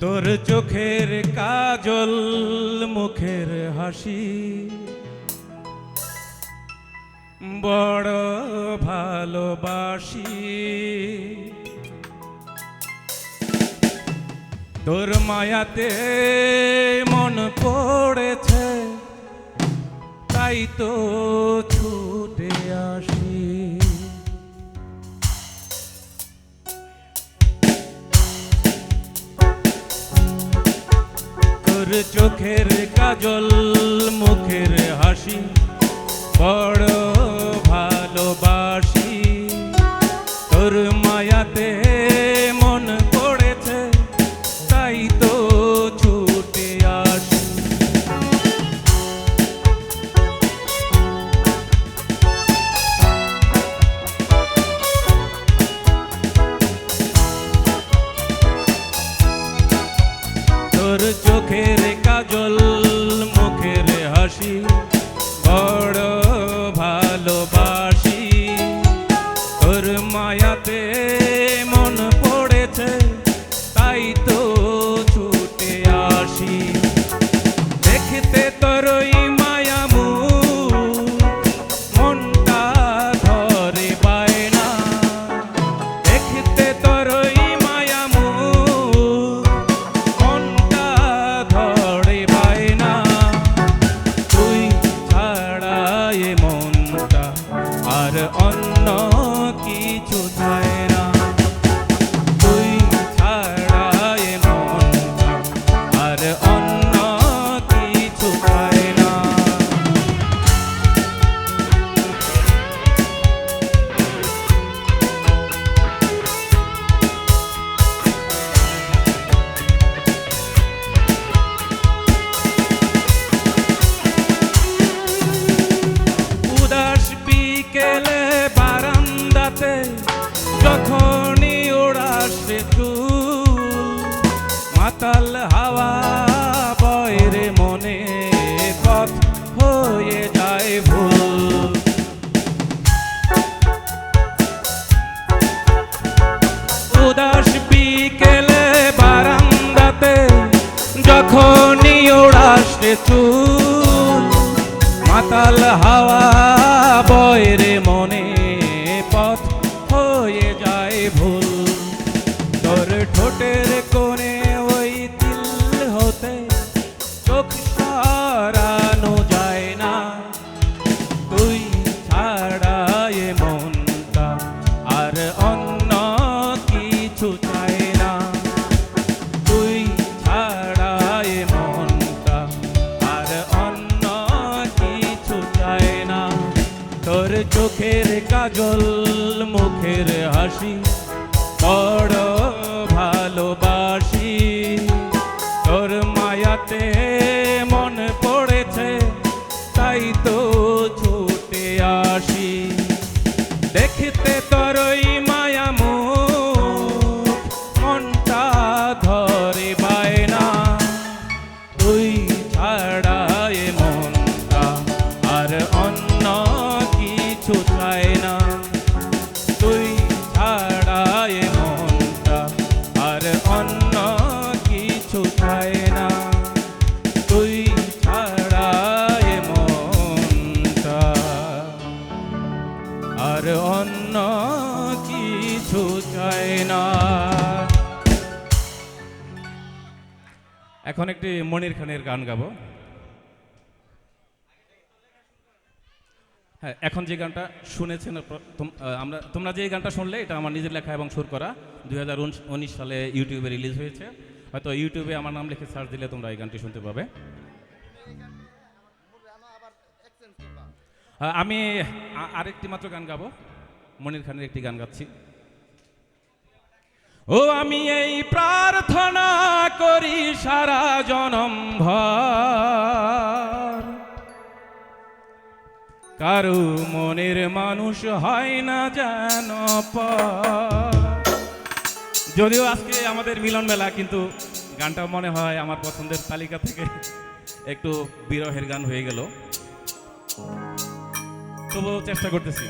তোর চোখের কাজল, মুখের হাসি। বড় ভালোবাসি। তোর মায়াতে মন পড়েছে, তাই তো ছুটে আসি। চোখের কাজল মুখের হাসি বড় ভালোবাসি। তোর মায়াতে তোর চোখের কাজল মুখের হাসি বড় ভালোবাসি। তোর মায়াতে মন পড়েছে মাতাল হাওয়া বয়রে মনে পথ হয়ে যায় ভুল। উদাস বিকেলে বারান্দাতে যখনই ওড়াসে চুল, মাতাল হাওয়া বয়রে তোর চোখের কাজল, মুখের হাসি। বড় ভালোবাসি। তোর মায়াতে মন পড়েছে, তাই তো ছুটে আসি। দেখতে তোর ওই মায়ামু মনটা ধরে বায়না তুই ছাড়া এ মনটা আর অন্য কিছু না তুই ছাড়া এ মনটা, আর অন্য কিছু চায় না তুই ছাড়া এ মনটা, আর অন্য কিছু চায় না এখন একটি মনির খানের গান গাবো। হ্যাঁ এখন যে গানটা শুনেছেন আমরা তোমরা যে গানটা শুনলে এটা আমার নিজের লেখা এবং সুর করা। দুই হাজার উনিশ সালে ইউটিউবে রিলিজ হয়েছে। হয়তো ইউটিউবে আমার নাম লিখে সার্চ দিলে তোমরা এই গানটি শুনতে পাবে। আহ, আমি আরেকটি মাত্র গান গাবো। মনির খানের একটি গান গাচ্ছি। ও আমি এই প্রার্থনা করি সারা জনম ভর। কারু মনের মানুষ হয় না যেন। যদিও আজকে আমাদের মিলন মেলা, কিন্তু গানটা মনে হয় আমার পছন্দের তালিকা থেকে একটু বিরহের গান হয়ে গেল তবুও চেষ্টা করতেছি